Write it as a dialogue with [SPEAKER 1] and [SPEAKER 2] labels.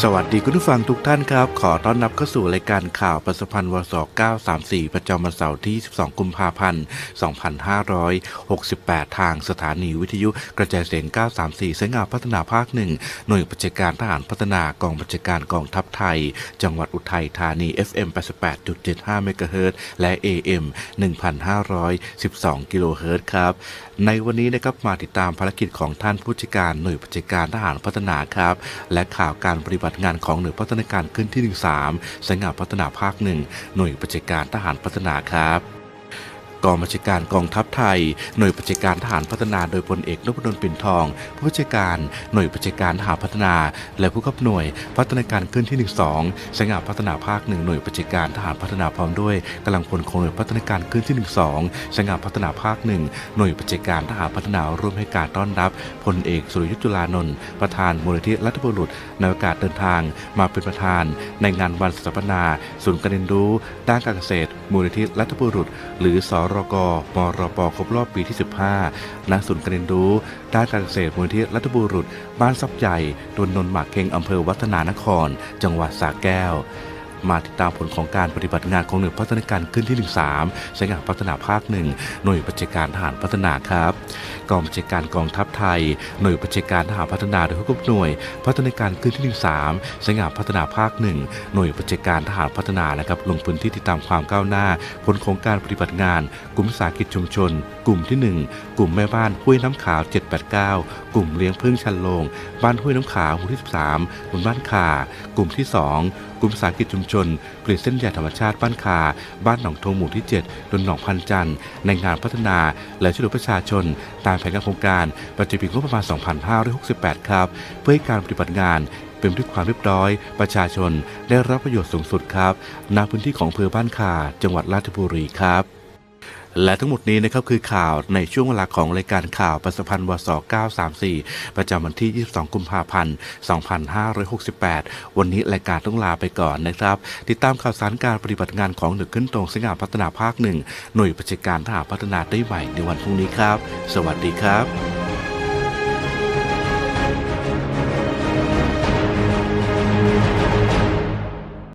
[SPEAKER 1] สวัสดีคุณผู้ฟังทุกท่านครับ ขอต้อนรับเข้าสู่รายการข่าวประสพันธ์วส934 ประจำวันเสาร์ที่ 12 กุมภาพันธ์ 2568 ทางสถานีวิทยุกระจายเสียง 934สายงานพัฒนาภาคหนึ่งหน่วยบัญชาการทหารพัฒนากองบัญชาการกองทัพไทย จังหวัดอุทัยธานี FM 88.75 เมกะเฮิรตซ์และ AM 1,512 กิโลเฮิรตซ์ครับ ในวันนี้นะครับมาติดตามภารกิจของท่านผู้จัดการหน่วยบัญชาการทหารพัฒนาครับ และข่าวการปฏิบัติงานของหน่วยพัฒนาการขึ้นที่ 13สายงานพัฒนาภาคหนึ่งหน่วยบัติการทหารพัฒนาครับ กองบัญชาการกองทัพไทย หน่วยบัญชาการทหารพัฒนาโดยพลเอกนพดลปิ่นทอง ผู้บัญชาการหน่วยบัญชาการทหารพัฒนา และผู้ขับหน่วยพัฒนาการขึ้นที่ 12สายงาพัฒนาภาคหนึ่งหน่วยบัญชาการทหารพัฒนาพร้อมด้วยกำลังพลของหน่วยพัฒนาการขึ้นที่ 12สายงาพัฒนาภาคหนึ่งหน่วยบัญชาการทหารพัฒนาร่วมให้การต้อนรับพลเอกสุรยุทธ์จุลานนท์ประธานมูลนิธิรัฐบุรุษในโอกาสเดินทาง มาเป็นประธาน ในงานวันสถาปนา ศูนย์การเรียนรู้ ด้านการเกษตร มูลนิธิรัฐบุรุษ หรือสรรกมรปครบรอบปีที่ 15ณศูนย์การเรียนรู้ ด้านการเกษตรมูลที่รัฐบุรุษ บ้านซับใหญ่ตนนนท์หมากเค็งอำเภอวัฒนานคร จังหวัดสระแก้ว มาติดตามผลของการปฏิบัติงานของหน่วยพัฒนาการขึ้นที่ 13สายงานพัฒนาภาคหนึ่งหน่วยบัญชาการทหารพัฒนาครับกองบัญชาการกองทัพไทย หน่วยบัญชาการทหารพัฒนาโดยผู้กำกับหน่วย พัฒนาการขึ้นที่ 13สายงานพัฒนาภาคหนึ่งหน่วยบัญชาการทหารพัฒนานะครับลงพื้นที่ติดตามความก้าวหน้า ผลของการปฏิบัติงาน กลุ่มสาหกิจชุมชน กลุ่มที่ 1 กลุ่มแม่บ้านห้วยน้ำขาว 789 กลุ่มเลี้ยงพึ่งชันโลง บ้านห้วยน้ำขาวหมู่ที่ 13 หมู่บ้านคากลุ่มที่ 2 กลุ่มสาหกิจชุมชนผลิตเส้นใยธรรมชาติบ้านคา บ้านหนองทงหมู่ที่7ดนหนองพันจันทร์ในงานพัฒนาและช่วยเหลือประชาชน ตามแผนงานโครงการปัจจุบันงบประมาณ 2568 ครับ เพื่อให้การปฏิบัติงานเป็นด้วยความเรียบร้อย ประชาชนได้รับประโยชน์สูงสุดครับณพื้นที่ของอำเภอบ้านคาจังหวัดราชบุรีครับ และทั้งหมดนี้นะครับคือข่าวในช่วงเวลาของรายการข่าวประสพันธ์วส934 ประจำวันที่ 22 กุมภาพันธ์ 2568 วันนี้รายการต้องลาไปก่อนนะครับ ติดตามข่าวสารการปฏิบัติงานของหน่วยขึ้นตรงสงาพัฒนาภาคหนึ่งหน่วยประชาการทหารพัฒนาได้ใหม่ในวันพรุ่งนี้ครับ สวัสดีครับ